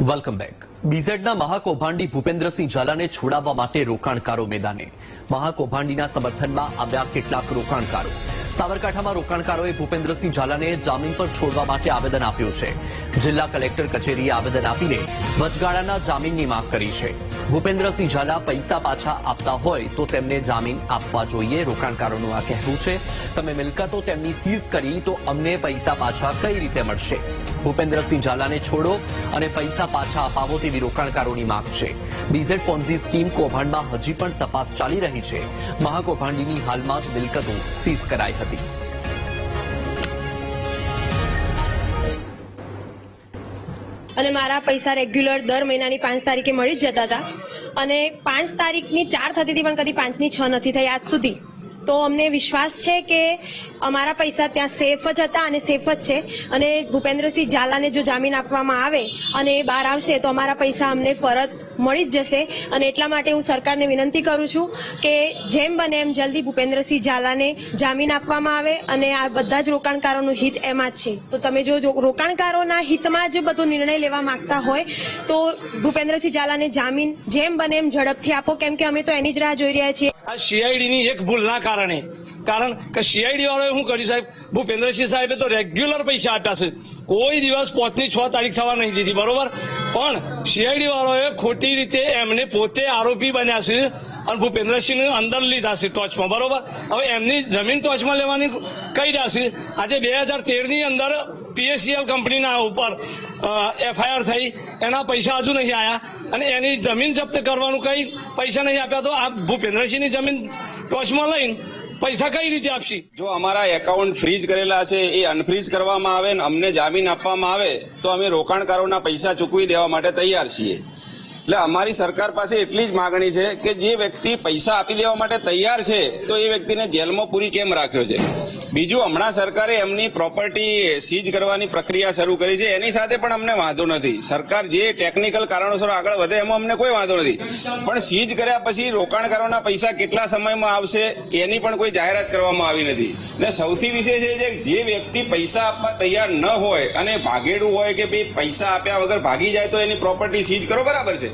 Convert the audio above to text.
Welcome back બીઝેડના મહાકૌભાંડી ભૂપેન્દ્રસિંહ ઝાલાને છોડાવવા માટે રોકાણકારો મેદાને. મહાકૌભાંડીના સમર્થનમાં આવ્યા કેટલાક રોકાણકારો. સાબરકાંઠામાં રોકાણકારોએ ભૂપેન્દ્રસિંહ ઝાલાને જામીન પર છોડવા માટે આવેદન આપ્યું છે. જિલ્લા કલેક્ટર કચેરીએ આવેદન આપીને વચગાળાના જામીનની માંગ કરી છે. ભૂપેન્દ્રસિંહ ઝાલા પૈસા પાછા આપતા હોય તો તેમને જામીન આપવા જોઈએ, રોકાણકારોનું આ કહેવું છે. તમે મિલકતો તેમની સીઝ કરી તો અમને પૈસા પાછા કઈ રીતે મળશે? ભૂપેન્દ્રસિંહ ઝાલાને છોડો અને પૈસા પાછા અપાવો તેવી રોકાણકારોની માંગ છે. ડીઝેડ પોન્ઝી સ્કીમ કૌભાંડમાં હજી પણ તપાસ ચાલી રહી છે. મહાકૌભાંડીની હાલમાં જ મિલકતો સીઝ કરાઈ હતી. અને મારા પૈસા રેગ્યુલર દર મહિનાની પાંચ તારીખે મળી જ જતા હતા. અને પાંચ તારીખની ચાર થતી હતી પણ કદી પાંચની છ નથી થઈ આજ સુધી. તો અમને વિશ્વાસ છે કે અમારા પૈસા ત્યાં સેફ જ હતા અને સેફ જ છે. અને ભૂપેન્દ્રસિંહ ઝાલાને જો જામીન આપવામાં આવે અને એ બહાર આવશે તો અમારા પૈસા અમને પરત મળી જ જશે. અને એટલા માટે હું સરકારને વિનંતી કરું છું કે જેમ બને એમ જલ્દી ભૂપેન્દ્રસિંહ ઝાલાને જામીન આપવામાં આવે અને આ બધા જ રોકાણકારોનું હિત એમાં જ છે. તો તમે જો રોકાણકારોના હિતમાં જ બધો નિર્ણય લેવા માંગતા હોય, તો ભૂપેન્દ્રસિંહ ઝાલાને જામીન જેમ બને એમ ઝડપથી આપો. કેમ કે અમે તો એની જ રાહ જોઈ રહ્યા છીએ. આ સીઆઈડીની એક ભૂલના કારણે કારણ કે સીઆઈડી વાળાએ શું કર્યું સાહેબ? ભૂપેન્દ્રસિંહ સાહેબે તો રેગ્યુલર પૈસા આપ્યા છે. કોઈ દિવસ પોતની છ તારીખ થવા નહીં દીધી, બરોબર? પણ સીઆઈડી વાળાએ ખોટી રીતે એમને પોતે આરોપી બન્યા છે અને ભૂપેન્દ્રસિંહને અંદર લીધા છે ટોચમાં, બરોબર? હવે એમની જમીન ટોચમાં લેવાની કહી રહ્યા છે? આજે બે હજાર તેરની અંદર પીએસસીએલ કંપનીના ઉપર એફઆઈઆર થઈ, એના પૈસા હજુ નહીં આવ્યા અને એની જમીન જપ્ત કરવાનું કંઈ પૈસા નહીં આપ્યા તો આ ભૂપેન્દ્રસિંહની જમીન ટોચમાં લઈને પૈસા કઈ રીતે આપશી? જો અમારા એકાઉન્ટ ફ્રીઝ કરેલા છે, એ અનફ્રીઝ કરવામાં આવે ને અમને જામીન આપવામાં આવે, તો અમે રોકાણકારોના પૈસા ચૂકવી દેવા માટે તૈયાર છીએ. એટલે અમારી સરકાર પાસે એટલી જ માગણી છે કે જે વ્યક્તિ પૈસા આપી દેવા માટે તૈયાર છે, તો એ વ્યક્તિને જેલમાં પૂરી કેમ રાખ્યો છે? બીજું, હમણાં સરકારે એમની પ્રોપર્ટી સીઝ કરવાની પ્રક્રિયા શરૂ કરી છે. એની સાથે પણ અમને વાંધો નથી. સરકાર જે ટેકનિકલ કારણોસર આગળ વધે એમાં અમને કોઈ વાંધો નથી. પણ સીઝ કર્યા પછી રોકાણકારોના પૈસા કેટલા સમયમાં આવશે, એની પણ કોઈ જાહેરાત કરવામાં આવી નથી. ને સૌથી વિશેષ એ છે કે જે વ્યક્તિ પૈસા આપવા તૈયાર ન હોય અને ભાગેડું હોય કે ભાઈ પૈસા આપ્યા વગર ભાગી જાય તો એની પ્રોપર્ટી સીઝ કરો, બરાબર છે.